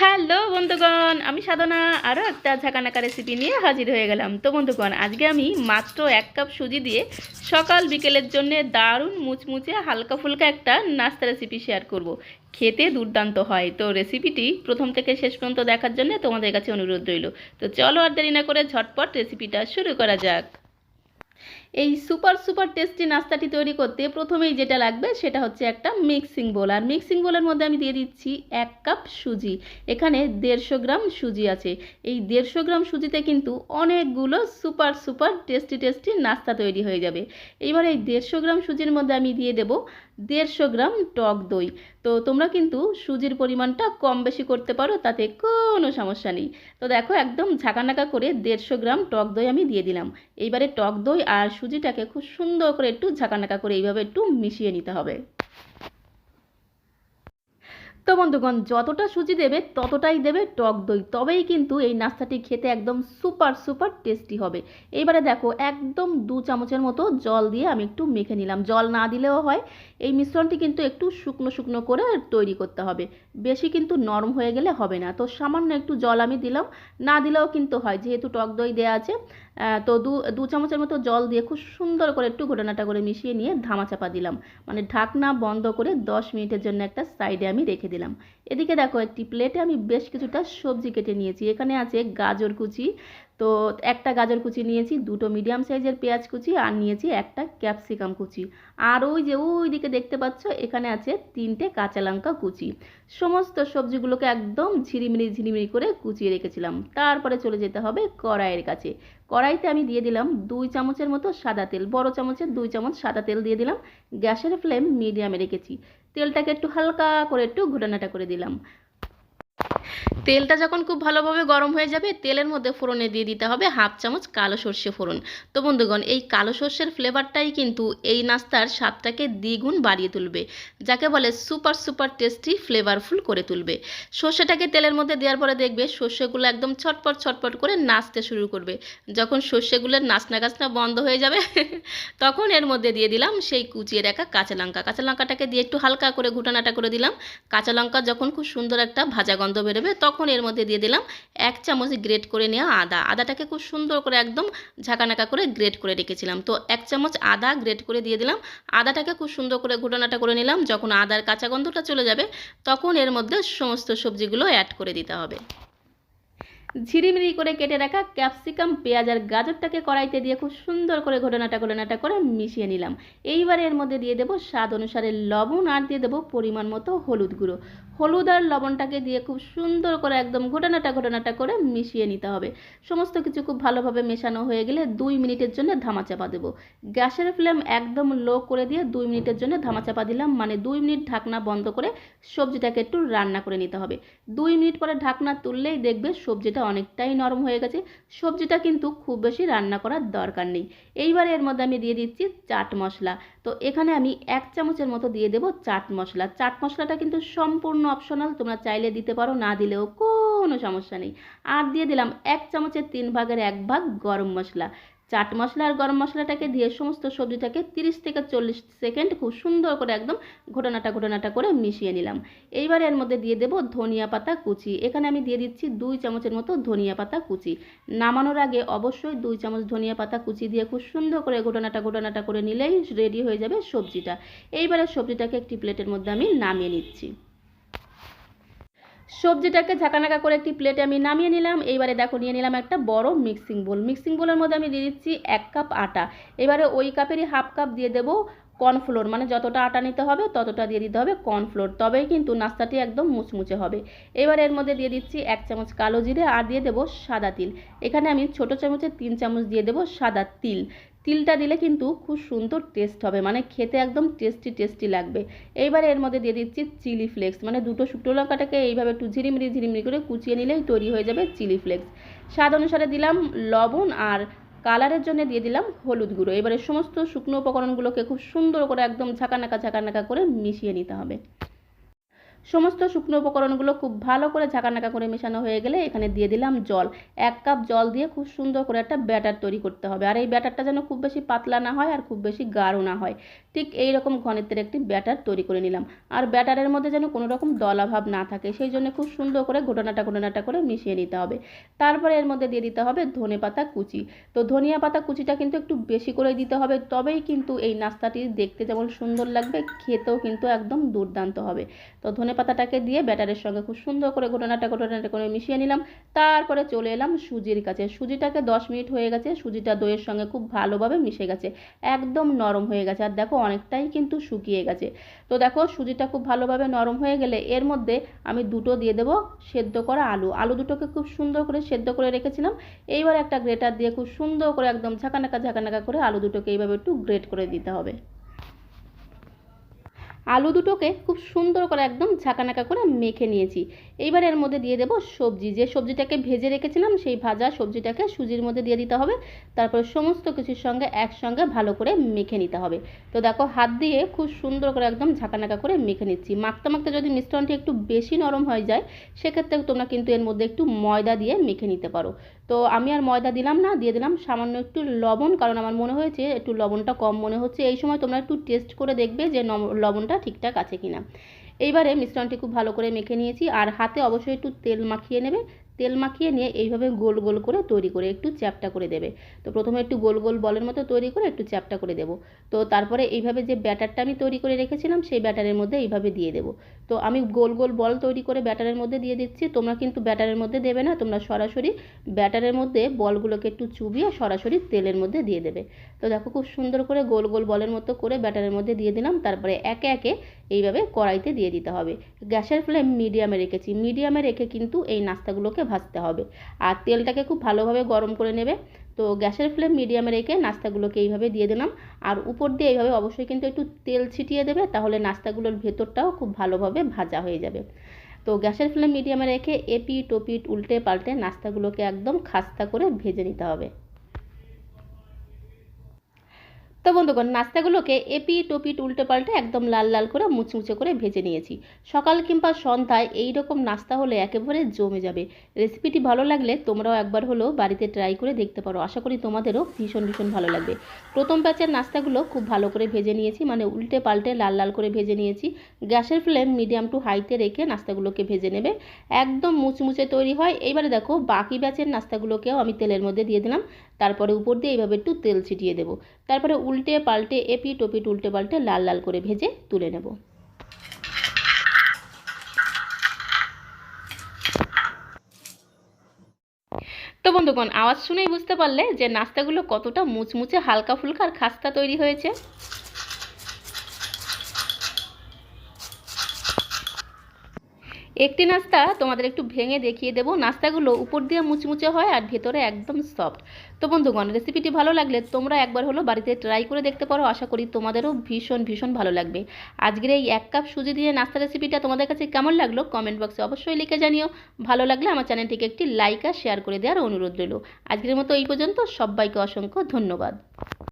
Hello বন্ধুগণ, আমি সাধনা আরও একটা ঝাঁকানাকা রেসিপি নিয়ে হাজির হয়ে গেলাম। তো বন্ধুগণ, আজকে আমি মাত্র এক কাপ সুজি দিয়ে সকাল বিকেলের জন্য দারুণ মুচমুচে হালকা ফুলকা একটা নাস্তা রেসিপি শেয়ার করব। খেতে দুর্দান্ত হয়। তো রেসিপিটি প্রথম থেকে শেষ পর্যন্ত দেখার জন্য তোমাদের কাছে অনুরোধ রইল। তো চলো আর দেরি না করে ঝটপট রেসিপিটা শুরু করা যাক। এই সুপার সুপার টেস্টি নাস্তাটি তৈরি করতে প্রথমেই যেটা লাগবে সেটা হচ্ছে একটা মিক্সিং বোল। আর মিক্সিং বোলের মধ্যে আমি দিয়ে দিচ্ছি এক কাপ সুজি। এখানে দেড়শো গ্রাম সুজি আছে। এই দেড়শো গ্রাম সুজিতে কিন্তু অনেকগুলো সুপার সুপার টেস্টি টেস্টি নাস্তা তৈরি হয়ে যাবে। এইবার এই দেড়শো গ্রাম সুজির মধ্যে আমি দিয়ে দেবো দেড়শো গ্রাম টক দই। তো তোমরা কিন্তু সুজির পরিমাণটা কম বেশি করতে পারো, তাতে কোনো সমস্যা নেই। তো দেখো একদম ঝাঁকানাকা করে দেড়শো গ্রাম টক দই আমি দিয়ে দিলাম। এইবারে টক দই আর সুজিটাকে খুব সুন্দর করে একটু ঝাঁকানাকা করে এইভাবে একটু মিশিয়ে নিতে হবে। তো বন্ধুগণ যতটা সুজি দেবে, ততটাই দেবে টক দই। তবেই কিন্তু এই নাস্তাটি খেতে একদম সুপার সুপার টেস্টি হবে। এইবারে দেখো, একদম দু চামচের মতো জল দিয়ে আমি একটু মেখে নিলাম। জল না দিলেও হয়, এই মিশ্রণটি কিন্তু একটু শুকনো শুকনো করে তৈরি করতে হবে। বেশি কিন্তু নরম হয়ে গেলে হবে না। তো সামান্য একটু জল আমি দিলাম। না দিলেও কিন্তু হয়, যেহেতু টক দই দেওয়া আছে তো দু দু চামচের মতো জল দিয়ে খুব সুন্দর করে একটু ঘটনাটা করে মিশিয়ে নিয়ে ধামাচাপা দিলাম। মানে ঢাকনা বন্ধ করে দশ মিনিটের জন্য একটা সাইডে আমি রেখে দিলাম। এদিকে দেখো একটি প্লেটে আমি বেশ কিছুটা সবজি কেটে নিয়েছি। এখানে আছে গাজর কুচি তো একটা গাজর কুচি নিয়েছি, দুটো মিডিয়াম সাইজের পেঁয়াজ কুচি আর নিয়েছি একটা ক্যাপসিকাম কুচি। আর ওই যে ওই দিকে দেখতে পাচ্ছ, এখানে আছে তিনটে কাঁচা লঙ্কা কুচি। সমস্ত সবজিগুলোকে একদম ঝিরিমিরি ঝিরিমিরি করে কুচিয়ে রেখেছিলাম। তারপরে চলে যেতে হবে কড়াইয়ের কাছে। কড়াইতে আমি দিয়ে দিলাম দুই চামচের মতো সাদা তেল, বড় চামচের দুই চামচ সাদা তেল দিয়ে দিলাম। গ্যাসের ফ্লেম মিডিয়ামে রেখেছি। তেলটাকে একটু হালকা করে একটু ঘোটানাটা করে দিলাম। তেলটা যখন খুব ভালোভাবে গরম হয়ে যাবে, তেলের মধ্যে ফোড়নে দিয়ে দিতে হবে হাফ চামচ কালো সর্ষে ফোড়ন। তো বন্ধুগণ, এই কালো সর্ষের ফ্লেভারটাই কিন্তু এই নাস্তার স্বাদটাকে দ্বিগুণ বাড়িয়ে তুলবে, যাকে বলে সুপার সুপার টেস্টি ফ্লেভারফুল করে তুলবে। সর্ষেটাকে তেলের মধ্যে দেওয়ার পরে দেখবে সর্ষেগুলো একদম ছটপট ছটপট করে নাচতে শুরু করবে। যখন সর্ষেগুলোর নাচনা গাছনা বন্ধ হয়ে যাবে, তখন এর মধ্যে দিয়ে দিলাম সেই কুচিয়ে রাখা কাঁচা লঙ্কা। কাঁচা লঙ্কাটাকে দিয়ে একটু হালকা করে ঘুটানাটা করে দিলাম। কাঁচা লঙ্কা যখন খুব সুন্দর একটা ভাজা গন্ধ বেরোবে তখন এর মধ্যে দিয়ে দিলাম এক চামচ গ্রেট করে নেওয়া আদা। আদাটাকে খুব সুন্দর করে একদম ঝাঁকানাকা করে গ্রেট করে রেখেছিলাম। তো এক চামচ আদা গ্রেট করে দিয়ে দিলাম। আদাটাকে খুব সুন্দর করে ঘুটানাটা করে নিলাম। যখন আদার কাঁচা গন্ধটা চলে যাবে, তখন এর মধ্যে সমস্ত সবজিগুলো অ্যাড করে দিতে হবে। ঝিরিমিরি করে কেটে রাখা ক্যাপসিকাম পেঁয়াজ আর গাজরটাকে কড়াইতে দিয়ে খুব সুন্দর করে ঘটনাটা ঘটনাটা করে মিশিয়ে নিলাম। এইবারে এর মধ্যে দিয়ে দেবো স্বাদ অনুসারে লবণ আর দিয়ে দেবো পরিমাণ মতো হলুদ গুঁড়ো। হলুদ আর লবণটাকে দিয়ে খুব সুন্দর করে একদম ঘটনাটা ঘটনাটা করে মিশিয়ে নিতে হবে। সমস্ত কিছু খুব ভালোভাবে মেশানো হয়ে গেলে দুই মিনিটের জন্য ধামা চাপা দেবো। গ্যাসের ফ্লেম একদম লো করে দিয়ে দুই মিনিটের জন্য ধামা চাপা দিলাম মানে দুই মিনিট ঢাকনা বন্ধ করে সবজিটাকে একটু রান্না করে নিতে হবে। দুই মিনিট পরে ঢাকনা তুললেই দেখবে সবজিটা অনেকটাই নরম হয়ে গেছে। সবজিটা কিন্তু খুব বেশি রান্না করার দরকার নেই। এইবারে এর মধ্যে আমি দিয়ে দিচ্ছি চাট মশলা। তো এখানে আমি এক চামচের মতো দিয়ে দেবো চাট মশলা। চাট মশলাটা কিন্তু সম্পূর্ণ অপশনাল তোমরা চাইলে দিতে পারো, না দিলেও কোনো সমস্যা নেই। আর দিয়ে দিলাম এক চামচের তিন ভাগের এক ভাগ গরম মশলা। চাট মশলা আর গরম মশলাটাকে দিয়ে সমস্ত সবজিটাকে তিরিশ থেকে চল্লিশ সেকেন্ড খুব সুন্দর করে একদম ঘটনাটা ঘটনাটা করে মিশিয়ে নিলাম। এইবার এর মধ্যে দিয়ে দেবো ধনিয়া পাতা কুচি। এখানে আমি দিয়ে দিচ্ছি দুই চামচের মতো ধনিয়া পাতা কুচি। নামানোর আগে অবশ্যই দুই চামচ ধনিয়া পাতা কুচি দিয়ে খুব সুন্দর করে ঘটনাটা ঘটনাটা করে নিলেই রেডি হয়ে যাবে সবজিটা। এইবারে সবজিটাকে একটি প্লেটের মধ্যে আমি নামিয়ে নিচ্ছি। সবজিটাকে ঝাঁকানাকা করে একটি প্লেটে আমি নামিয়ে নিলাম। এইবারে দেখো, নিয়ে নিলাম একটা বড় মিক্সিং বোল মিক্সিং বোলের মধ্যে আমি দিয়ে দিচ্ছি এক কাপ আটা। এবারে ওই কাপেরই হাফ কাপ দিয়ে দেবো কর্নফ্লোর মানে যতটা আটা নিতে হবে, ততটা দিয়ে দিতে হবে কর্নফ্লোর তবেই কিন্তু নাস্তাটি একদম মুচমুচে হবে। এবার এর মধ্যে দিয়ে দিচ্ছি এক চামচ কালো জিরে আর দিয়ে দেবো সাদা তিল। এখানে আমি ছোটো চামচের তিন চামচ দিয়ে দেবো সাদা তিল। তিলটা দিলে কিন্তু খুব সুন্দর টেস্ট হবে। মানে খেতে একদম টেস্টি টেস্টি লাগবে। এইবার এর মধ্যে দিয়ে দিচ্ছি চিলি ফ্লেক্স মানে দুটো শুকনো লঙ্কাটাকে এইভাবে একটু ঝিরিমিরি ঝিরিমিরি করে কুচিয়ে নিলেই তৈরি হয়ে যাবে চিলি ফ্লেক্স স্বাদ অনুসারে দিলাম লবণ আর কালারের জন্য দিয়ে দিলাম হলুদ গুঁড়ো। এবারে সমস্ত শুকনো উপকরণগুলোকে খুব সুন্দর করে একদম ঝাঁকানাকা ঝাঁকানাকা করে মিশিয়ে নিতে হবে। সমস্ত শুকনো উপকরণগুলো খুব ভালো করে ঝাঁকানাকা করে মেশানো হয়ে গেলে এখানে দিয়ে দিলাম জল। এক কাপ জল দিয়ে খুব সুন্দর করে একটা ব্যাটার তৈরি করতে হবে। আর এই ব্যাটারটা যেন খুব বেশি পাতলা না হয় আর খুব বেশি গাঢ় না হয়। ঠিক এই রকম ঘনত্বের একটি ব্যাটার তৈরি করে নিলাম। আর ব্যাটারের মধ্যে যেন কোনো রকম দলাভাব না থাকে, সেই জন্য খুব সুন্দর করে ঘটনাটা ঘটনাটা করে মিশিয়ে নিতে হবে। তারপরে এর মধ্যে দিয়ে দিতে হবে ধনে পাতা কুচি। তো ধনিয়া পাতা কুচিটা কিন্তু একটু বেশি করে দিতে হবে, তবেই কিন্তু এই নাস্তাটি দেখতে যেমন সুন্দর লাগবে, খেতেও কিন্তু একদম দুর্দান্ত হবে। তো ধনে পাতাটাকে দিয়ে ব্যাটারের সঙ্গে খুব সুন্দর করে ঘটনাটা ঘটনাটা করে মিশিয়ে নিলাম। তারপরে চলে এলাম সুজির কাছে। সুজিটাকে দশ মিনিট হয়ে গেছে। সুজিটা দইয়ের সঙ্গে খুব ভালোভাবে মিশে গেছে। একদম নরম হয়ে গেছে। আর দেখো, অনেকটাই কিন্তু শুকিয়ে গেছে। তো দেখো, সুজিটা খুব ভালোভাবে নরম হয়ে গেলে এর মধ্যে আমি দুটো দিয়ে দেবো সেদ্ধ করা আলু। আলু দুটোকে খুব সুন্দর করে সেদ্ধ করে রেখেছিলাম। এইবার একটা গ্রেটার দিয়ে খুব সুন্দর করে একদম ঝাঁকানাকা ঝাঁকানাকা করে আলু দুটোকে এইভাবে একটু গ্রেট করে দিতে হবে। আলু দুটোকে খুব সুন্দর করে একদম ঝাঁকানাকা করে মেখে নিয়েছি। এইবার এর মধ্যে দিয়ে দেবো সবজি। যে সবজিটাকে ভেজে রেখেছিলাম, সেই ভাজা সবজিটাকে সুজির মধ্যে দিয়ে দিতে হবে। তারপর সমস্ত কিছুর সঙ্গে একসঙ্গে ভালো করে মেখে নিতে হবে। তো দেখো, হাত দিয়ে খুব সুন্দর করে একদম ঝাঁকানাকা করে মেখে নিচ্ছি। মাখতে মাখতে যদি মিশ্রণটি একটু বেশি নরম হয়ে যায় সেক্ষেত্রে তোমরা কিন্তু এর মধ্যে একটু ময়দা দিয়ে মেখে নিতে পারো। তো আমি আর ময়দা দিলাম না, দিয়ে দিলাম সামান্য একটু লবণ, কারণ আমার মনে হয়েছে একটু লবণটা কম মনে হচ্ছে। এই সময় তোমরা একটু টেস্ট করে দেখবে যে লবণটা ঠিকঠাক আছে কিনা। এইবারে মিশ্রণটি খুব ভালো করে মেখে নিয়েছি, আর হাতে অবশ্যই একটু তেল মাখিয়ে নেবে তেল মাখিয়ে নিয়ে এইভাবে গোল গোল করে তৈরি করে একটু চ্যাপটা করে দেবে। তো প্রথমে একটু গোল গোল বলের মতো তৈরি করে একটু চ্যাপটা করে দেবো। তো তারপরে এইভাবে যে ব্যাটারটা আমি তৈরি করে রেখেছিলাম, সেই ব্যাটারের মধ্যে এইভাবে দিয়ে দেবো। তো আমি গোল গোল বল তৈরি করে ব্যাটারের মধ্যে দিয়ে দিচ্ছি। তোমরা কিন্তু ব্যাটারের মধ্যে দেবে না, তোমরা সরাসরি ব্যাটারের মধ্যে বলগুলোকে একটু চুবিয়ে সরাসরি তেলের মধ্যে দিয়ে দেবে। তো দেখো খুব সুন্দর করে গোল গোল বলের মতো করে ব্যাটারের মধ্যে দিয়ে দিলাম। তারপরে একে একে এইভাবে কড়াইতে দিয়ে দিতে হবে। গ্যাসের ফ্লেম মিডিয়ামে রেখেছি। মিডিয়ামে রেখে কিন্তু এই নাস্তাগুলোকে ভাজতে হবে। আর তেলটাকে খুব ভালোভাবে গরম করে নেবে। তো গ্যাসের ফ্লেম মিডিয়ামে রেখে নাস্তাগুলোকে এইভাবে দিয়ে দিলাম। আর উপর দিয়ে এইভাবে অবশ্যই কিন্তু একটু তেল ছিটিয়ে দেবে, তাহলে নাস্তাগুলোর ভেতরটাও খুব ভালোভাবে ভাজা হয়ে যাবে। তো গ্যাসের ফ্লেম মিডিয়ামে রেখে এপিট ওপিট উল্টে পাল্টে নাস্তাগুলোকে একদম খাস্তা করে ভেজে নিতে হবে। তো বন্ধুগণ, নাস্তাগুলোকে এপিট ওপিট উল্টে পাল্টে একদম লাল লাল করে মুচমুচে করে ভেজে নিয়েছি। সকাল কিংবা সন্ধ্যায় এই রকম নাস্তা হলে একেবারে জমে যাবে। রেসিপিটি ভালো লাগলে তোমরাও একবার হলেও বাড়িতে ট্রাই করে দেখতে পারো। আশা করি তোমাদেরও ভীষণ ভীষণ ভালো লাগবে। প্রথম ব্যাচের নাস্তাগুলো খুব ভালো করে ভেজে নিয়েছি মানে উল্টে পাল্টে লাল লাল করে ভেজে নিয়েছি। গ্যাসের ফ্লেম মিডিয়াম টু হাইতে রেখে নাস্তাগুলোকে ভেজে নেবে। একদম মুচমুচে তৈরি হয়। এবারে দেখো, বাকি ব্যাচের নাস্তাগুলোকেও আমি তেলের মধ্যে দিয়ে দিলাম। তারপরে উপর দিয়ে এইভাবে একটু তেল ছিটিয়ে দেবো। তারপরে উল্টে পাল্টে এপি টপি উল্টে পাল্টে লাল লাল করে ভেজে তুলে নেব। তো বন্ধুগণ, আওয়াজ শুনেই বুঝতে পারলে যে নাস্তাগুলো কতটা মুচমুচে হালকা ফুলকা আর খাস্তা তৈরি হয়েছে। একটি নাস্তা তোমাদের একটু ভেঙে দেখিয়ে দেবো। নাস্তাগুলো উপর দিয়ে মুচমুচে হয় আর ভেতরে একদম সফট। তো বন্ধুগণ রেসিপিটি ভালো লাগলে তোমরা একবার হলো বাড়িতে ট্রাই করে দেখতে পারো। আশা করি তোমাদেরও ভীষণ ভীষণ ভালো লাগবে। আজকের এই এক কাপ সুজি দিয়ে নাস্তা রেসিপিটা তোমাদের কাছে কেমন লাগল? কমেন্ট বক্সে অবশ্যই লিখে জানিও। ভালো লাগলে আমার চ্যানেলটিকে একটি লাইক আর শেয়ার করে দেওয়ার অনুরোধ রইল। আজকের মতো এই পর্যন্ত। সবাইকে অসংখ্য ধন্যবাদ।